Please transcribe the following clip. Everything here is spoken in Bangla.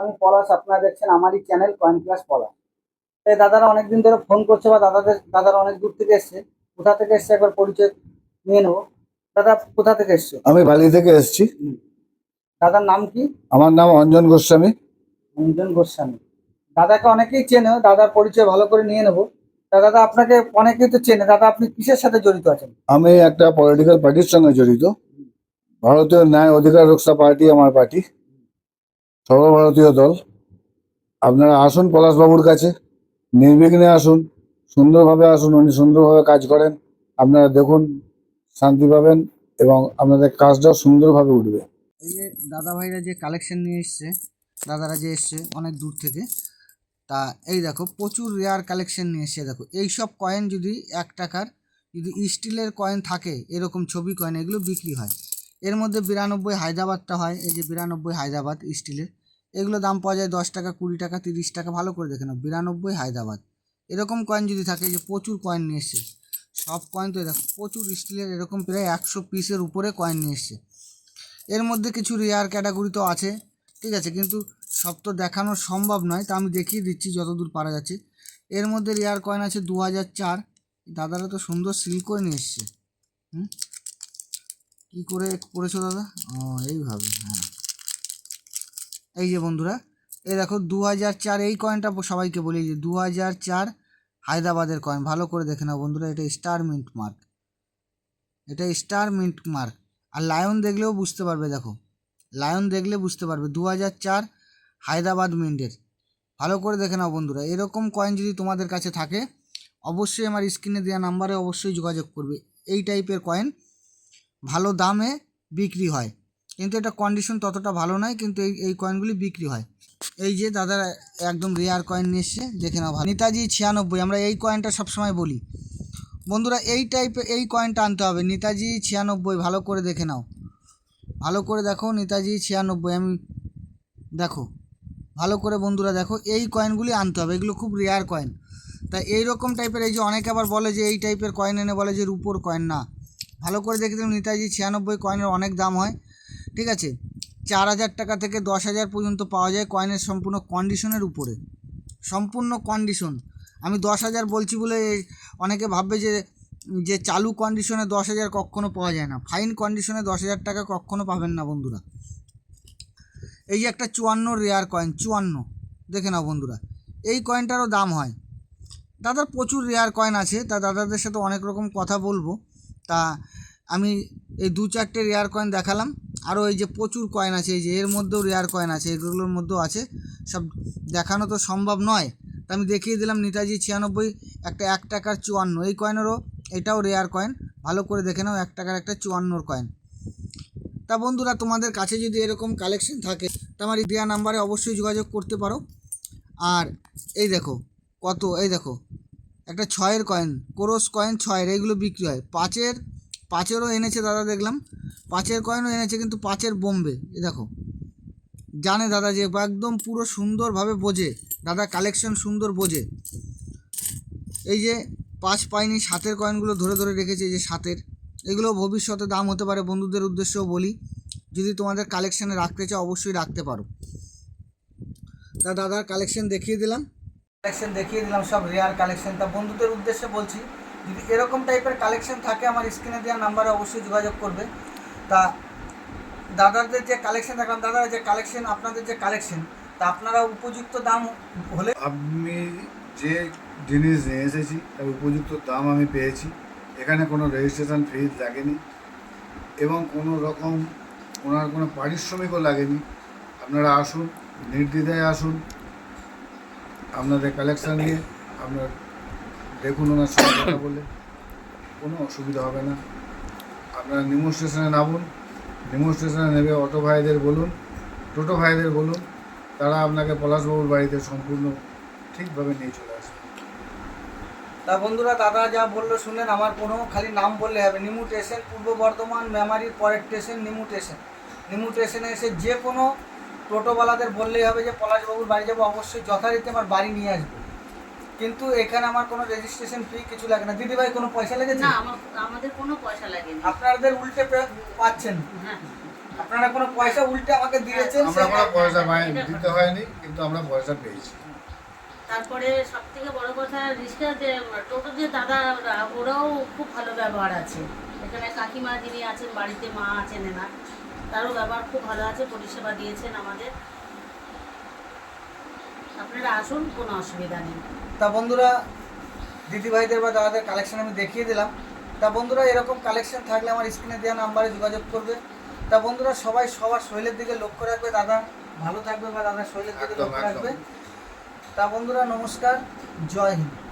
আমি পলাশ আপনারা দেখছেন আমারই চ্যানেল কয়েন প্লাস পলাশ এই দাদারা অনেকদিন ধরে ফোন করছে বা দাদাদের দাদারা অনেক দূর থেকে এসছে। কোথা থেকে এসছে একবার পরিচয় নিয়ে নেব। দাদা কোথা থেকে এসছো? আমি বালি থেকে এসেছি। দাদার নাম কি? আমার নাম অঞ্জন গোস্বামী। অঞ্জন গোস্বামী। দাদাকে অনেকেই চেনে দাদার পরিচয় ভালো করে নিয়ে নেব। দাদা আপনাকে অনেকেই তো চেনে। দাদা আপনি কিসের সাথে জড়িত আছেন? আমি একটা পলিটিক্যাল পার্টির সঙ্গে জড়িত। ভারতীয় ন্যায় অধিকার রক্ষা পার্টি আমার পার্টি। সর্বভারতীয় দল, আপনারা আসুন পলাশবাবুর কাছে, নির্বিঘ্নে আসুন, সুন্দরভাবে আসুন, উনি সুন্দরভাবে কাজ করেন, আপনারা দেখুন, শান্তি পাবেন এবং আপনাদের কাজটাও সুন্দরভাবে উঠবে। এই যে দাদা ভাইরা যে কালেকশন নিয়ে এসছে, দাদারা যে এসছে অনেক দূর থেকে, তা এই দেখো, প্রচুর রেয়ার কালেকশন নিয়ে এসছে, দেখো এই সব কয়েন যদি এক টাকার, যদি স্টিলের কয়েন থাকে, এরকম ছবি কয়েন এগুলো বিক্রি হয়। এর মধ্যে বিরানব্বই হায়দ্রাবাদটা হয়, এই যে বিরানব্বই হায়দ্রাবাদ স্টিলের। এগুলো দাম পাওয়া যায় দশ টাকা, কুড়ি টাকা, তিরিশ টাকা, ভালো করে দেখে নাও, বিরানব্বই হায়দ্রাবাদ। এরকম কয়েন যদি থাকে যে প্রচুর কয়েন নিয়ে এসছে, সব কয়েন তো দেখো, প্রচুর স্টিলের, এরকম প্রায় একশো পিসের উপরে কয়েন নিয়ে এসছে। এর মধ্যে কিছু রেয়ার ক্যাটাগরি তো আছে, ঠিক আছে, কিন্তু সব তো দেখানো সম্ভব নয়, তা আমি দেখিয়ে দিচ্ছি যতদূর পারা যাচ্ছে। এর মধ্যে রেয়ার কয়েন আছে দু হাজার চার, দাদারা তো সুন্দর সিল করে নিয়ে এসছে। হুম? কী করে করেছ দাদা? ও, এইভাবে হ্যাঁ। এই যে বন্ধুরা এই দেখো দু হাজার চার, এই কয়েনটা সবাইকে বলি যে দু হাজার চার হায়দ্রাবাদের কয়েন ভালো করে দেখে নাও বন্ধুরা, এটা স্টার মিন্ট মার্ক এটা স্টার মিন্ট মার্ক আর লায়ন দেখলেও বুঝতে পারবে, দেখো। লায়ন দেখলে বুঝতে পারবে দু হাজার চার হায়দ্রাবাদ মিন্টের ভালো করে দেখে নাও বন্ধুরা, এরকম কয়েন যদি তোমাদের কাছে থাকে, অবশ্যই আমার স্ক্রিনে দেওয়া নাম্বারে অবশ্যই যোগাযোগ করবে। এই টাইপের কয়েন ভালো দামে বিক্রি হয়। কিন্তু এটা কন্ডিশন ততটা ভালো নয়, কিন্তু এই এই কয়েনগুলি বিক্রি হয়। এই যে দাদা একদম রেয়ার কয়েন নিয়ে এসছে, দেখে নাও ভালো। নেতাজি ছিয়ানব্বই, আমরা এই কয়েনটা সবসময় বলি। বন্ধুরা, এই টাইপের এই কয়েনটা আনতে হবে। নেতাজি ছিয়ানব্বই, ভালো করে দেখে নাও। ভালো করে দেখো, নেতাজি ছিয়ানব্বই, আমি দেখো। ভালো করে বন্ধুরা দেখো, এই কয়েনগুলি আনতে হবে। এগুলো খুব রেয়ার কয়েন তাই এই রকম টাইপের এই যে অনেকে আবার বলে যে এই টাইপের কয়েন এনে বলে যে রুপোর কয়েন না। ভালো করে দেখে দেখুন, নেতাজি ছিয়ানব্বই কয়েনের অনেক দাম হয়। ঠিক আছে? চার হাজার টাকা থেকে দশ হাজার পর্যন্ত পাওয়া যায় কয়েনের সম্পূর্ণ কন্ডিশনের উপরে। সম্পূর্ণ কন্ডিশন আমি দশ হাজার বলছি বলে অনেকে ভাববে যে যে চালু কন্ডিশনে দশ হাজার কখনো পাওয়া যায় না। ফাইন কন্ডিশনে দশ হাজার টাকা কখনো পাবেন না বন্ধুরা। এই যে একটা চুয়ান্ন রেয়ার কয়েন চুয়ান্ন। দেখে নাও বন্ধুরা। এই কয়েনটারও দাম হয়। দাদার প্রচুর রেয়ার কয়েন আছে। তা দাদাদের সাথে অনেক রকম কথা বলব। তা আমি এই দু চারটে রেয়ার কয়েন দেখালাম। আরও এই যে প্রচুর কয়েন আছে, এই যে এর মধ্যেও রেয়ার কয়েন আছে, এগুলোর মধ্যেও আছে। সব দেখানো তো সম্ভব নয়। তা আমি দেখিয়ে দিলাম নেতাজি ছিয়ানব্বই, একটা এক টাকার চুয়ান্ন। এই কয়েনেরও এটাও রেয়ার কয়েন ভালো করে দেখে নাও, এক টাকার একটা চুয়ান্নর কয়েন তা বন্ধুরা, তোমাদের কাছে যদি এরকম কালেকশন থাকে, তা আমার দেওয়া নাম্বারে অবশ্যই যোগাযোগ করতে পারো। আর এই দেখো, কত, এই দেখো একটা ছয়ের কয়েন কোরস কয়েন ছয়ের এইগুলো বিক্রি হয়। পাঁচের, পাঁচেরও এনেছে দাদা, দেখলাম। পাঁচের কয়েনও এনেছে কিন্তু পাঁচের বোম্বে, এ দেখো। জানে দাদা যে একদম পুরো সুন্দরভাবে বোঝে। দাদা কালেকশন সুন্দর বোঝে। এই যে পাঁচ পাইনি, সাতের কয়েনগুলো ধরে ধরে রেখেছে যে সাতের। এগুলো ভবিষ্যতে দাম হতে পারে, বন্ধুদের উদ্দেশ্যেও বলি। যদি তোমাদের কালেকশানে রাখতে চাও, অবশ্যই রাখতে পারো। তা দাদার কালেকশন দেখিয়ে দিলাম। কালেকশন দেখিয়ে দিলাম, সব রেয়ার কালেকশন তা বন্ধুদের উদ্দেশ্যে বলছি, যদি এরকম টাইপের কালেকশন থাকে, আমার স্ক্রিনে দেওয়া নাম্বারে অবশ্যই যোগাযোগ করবে। তা দাদাদের যে কালেকশন দেখলাম দাদার যে কালেকশন আপনাদের যে কালেকশন তা আপনারা উপযুক্ত দাম হলে আমি যে জিনিস নিয়ে এসেছি, তার উপযুক্ত দাম আমি পেয়েছি। এখানে কোনো রেজিস্ট্রেশন ফি লাগেনি এবং কোনো রকম ওনার কোনো পারিশ্রমিকও লাগেনি। আপনারা আসুন, নির্দ্বিধায় আসুন। আপনাদের কালেকশান নিয়ে আপনার দেখুন ওনার সঙ্গে কথা বলে। কোনো অসুবিধা হবে না। আপনারা নিমো স্টেশনে নামুন। নিমো স্টেশনে নেবে অটো ভাইদের বলুন টোটো ভাইদের বলুন তারা আপনাকে পলাশবাবুর বাড়িতে সম্পূর্ণ ঠিকভাবে নিয়ে চলে আসবে। তা বন্ধুরা দাদা যা বলল শুনলেন আমার কোনো খালি নাম বললে হবে। নিমু স্টেশন পূর্ব বর্ধমান মেমারির পরের স্টেশন নিমু স্টেশন নিমু স্টেশনে এসে যে কোনো টোটোওয়ালাদের বললেই হবে যে পলাশবাবুর বাড়ি যাব অবশ্যই যথারীতি আমার বাড়ি নিয়ে আসবে। কিন্তু এখানে আমার কোনো রেজিস্ট্রেশন ফি কিছু লাগে না। দিদিভাই কোনো পয়সা লাগে না আমাদের কোনো পয়সা লাগেনি। আপনাদের উল্টে পাচ্ছেন। হ্যাঁ। আপনারা কোনো পয়সা উল্টে আমাকে দিয়েছেন? আমরা কোনো পয়সা পাইনি দিতে হয়নি কিন্তু আমরা পয়সা পেয়েছি। তারপরে সব থেকে বড় কথা রিক্সা যে টোটো যে দাদা ওরাও খুব ভালো ব্যবহার আছে। এখানে কাকিমা যিনি আছেন বাড়িতে মা আছেন এনার। তারও ব্যবহার খুব ভালো আছে পরিষেবা দিয়েছেন আমাদের। আপনারা আসুন কোনো অসুবিধা নেই। তা বন্ধুরা দিদিভাইদের বা দাদাদের কালেকশন আমি দেখিয়ে দিলাম। তা বন্ধুরা এরকম কালেকশন থাকলে আমার স্ক্রিনে দেওয়া নাম্বারে যোগাযোগ করবে। তা বন্ধুরা সবাই সবার শরীরের দিকে লক্ষ্য রাখবে। দাদা ভালো থাকবে বা দাদা শরীরের দিকে লক্ষ্য রাখবে। তা বন্ধুরা নমস্কার জয় হিন্দ।